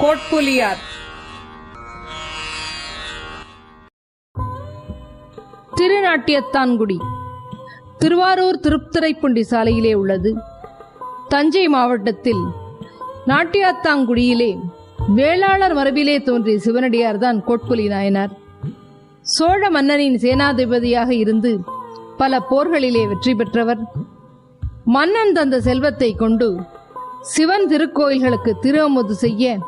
கோட்புலியார். திருநாட்டியத்தான்குடி. திருவாரூர் திருப்திரைப்புண்டி சாலையிலே உள்ளது. தஞ்சை மாவட்டத்தில் நாட்டியாத்தாங்குடியிலே வேளாளர் மரபிலே தோன்றிய சிவனடியார்தான் கோட்புலி நாயனார். சோழ மன்னனின் சேனாதிபதியாக இருந்து பல போர்களிலே வெற்றி பெற்றவர். மன்னன் தந்த செல்வத்தை கொண்டு சிவன் திருக்கோயில்களுக்கு திருவமுது செய்ய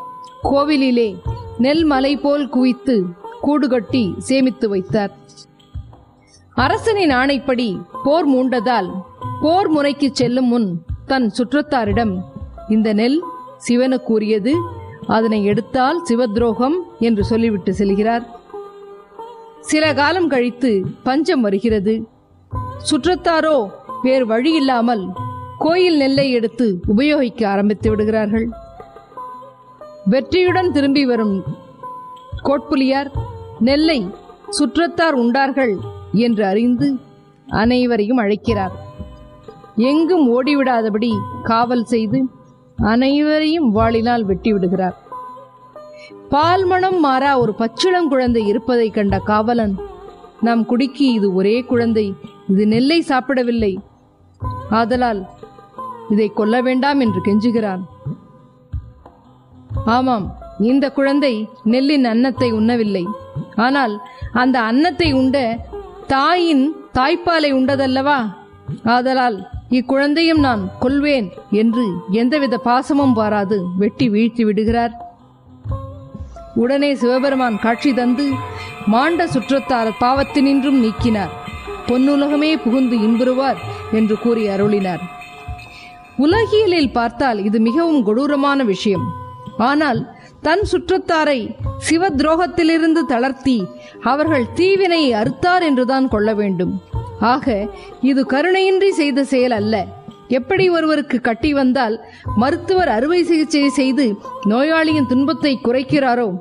கோவிலிலே நெல் மலை போல் குவித்து கூடு கட்டி சேமித்து வைத்தார். அரசனின் ஆணைப்படி போர் மூண்டதால் போர் முறைக்கு செல்லும் முன் தன் சுற்றத்தாரிடம் இந்த நெல் சிவனுக்குரியது அதனை எடுத்தால் சிவத்ரோகம் என்று சொல்லிவிட்டு செல்கிறார். சில காலம் கழித்து பஞ்சம் வருகிறது. சுற்றத்தாரோ வேறு வழி இல்லாமல் கோயில் நெல்லை எடுத்து உபயோகிக்க ஆரம்பித்து விடுகிறார்கள். வெற்றியுடன் திரும்பி வரும் கோட்புலியார் நெல்லை சுற்றத்தார் உண்டார்கள் என்று அறிந்து அனைவரையும் அழைக்கிறார். எங்கும் ஓடிவிடாதபடி காவல் செய்து அனைவரையும் வாளினால் வெட்டிவிடுகிறார். பால்மணம் பால் மாறா ஒரு பச்சிளம் குழந்தை இருப்பதை கண்ட காவலன் நம் குடிக்கு இது ஒரே குழந்தை இது நெல்லை சாப்பிடவில்லை. ஆதலால் இதை கொல்ல வேண்டாம் என்று கெஞ்சுகிறான். ஆமாம் இந்த குழந்தை நெல்லின் அன்னத்தை உண்ணவில்லை. ஆனால் அந்த அன்னத்தை உண்ட தாயின் தாய்ப்பாலை உண்டதல்லவா? ஆதலால் இக்குழந்தையும் நான் கொல்வேன் என்று எந்தவித பாசமும் பாராது வெட்டி வீழ்த்தி விடுகிறார். உடனே சிவபெருமான் காட்சி தந்து மாண்ட சுற்றத்தார் பாவத்தினின்றும் நீக்கினார். பொன்னுலகமே புகுந்து இன்புறுவார் என்று கூறி அருளினார். உலகியலில் பார்த்தால் இது மிகவும் கொடூரமான விஷயம். ஆனால் தன் சுற்றத்தாரை சிவ துரோகத்திலிருந்து தளர்த்தி அவர்கள் தீவினை அறுத்தார் என்றுதான் கொள்ள வேண்டும். ஆக இது கருணையின்றி செய்த செயல் அல்ல. எப்படி ஒருவருக்கு கட்டி வந்தால் மருத்துவர் அறுவை சிகிச்சை செய்து நோயாளியின் துன்பத்தை குறைக்கிறாரோ?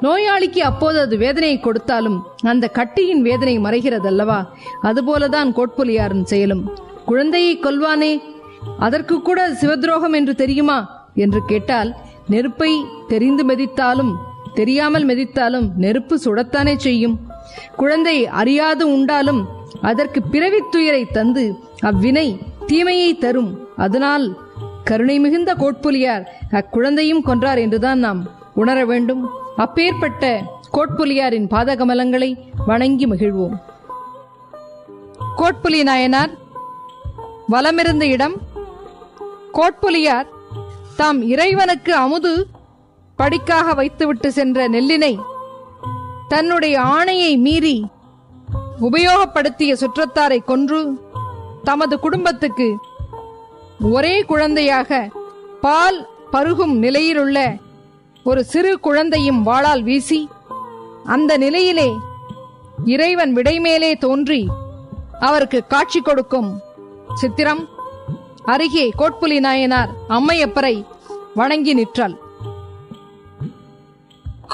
நோயாளிக்கு அப்போது அது வேதனையை கொடுத்தாலும் அந்த கட்டியின் வேதனை மறைகிறதல்லவா? அதுபோலதான் கோட்புலியாரின் செயலும். குழந்தையை கொல்வானே? அதற்கு கூட சிவத்ரோகம் என்று தெரியுமா? என்று கேட்டால் நெருப்பை தெரிந்து மெதித்தாலும் தெரியாமல் மெதித்தாலும் நெருப்பு சுடத்தானே செய்யும். குழந்தை அறியாது உண்டாலும் அதற்கு பிறவி துயரை தந்து அவ்வினை தீமையை தரும். அதனால் கருணை மிகுந்த கோட்புலியார் அக்குழந்தையும் கொன்றார் என்றுதான் நாம் உணர வேண்டும். அப்பேற்பட்ட கோட்புலியாரின் பாதகமலங்களை வணங்கி மகிழ்வோம். கோட்புலி நாயனார் வலமிருந்த இடம் கோட்புலியார் தாம் இறைவனுக்கு அமுது படிக்காக வைத்துவிட்டு சென்ற நெல்லினை தன்னுடைய ஆணையை மீறி உபயோகப்படுத்திய சுற்றத்தாரை கொன்று தமது குடும்பத்துக்கு ஒரே குழந்தையாக பால் பருகும் நிலையிலுள்ள ஒரு சிறு குழந்தையும் வாளால் வீசி அந்த நிலையிலே இறைவன் விடைமேலே தோன்றி அவருக்கு காட்சி கொடுக்கும் சித்திரம். அருகே கோட்புலி நாயனார் அம்மையப்பரை வணங்கி நிற்றாள்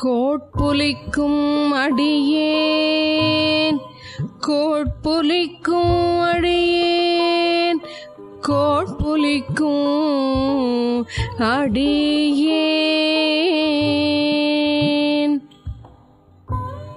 கோட்புலிக்கும் அடியேன் கோட்புலிக்கும் அடியேன் கோட்புலிக்கும் அடியேன்.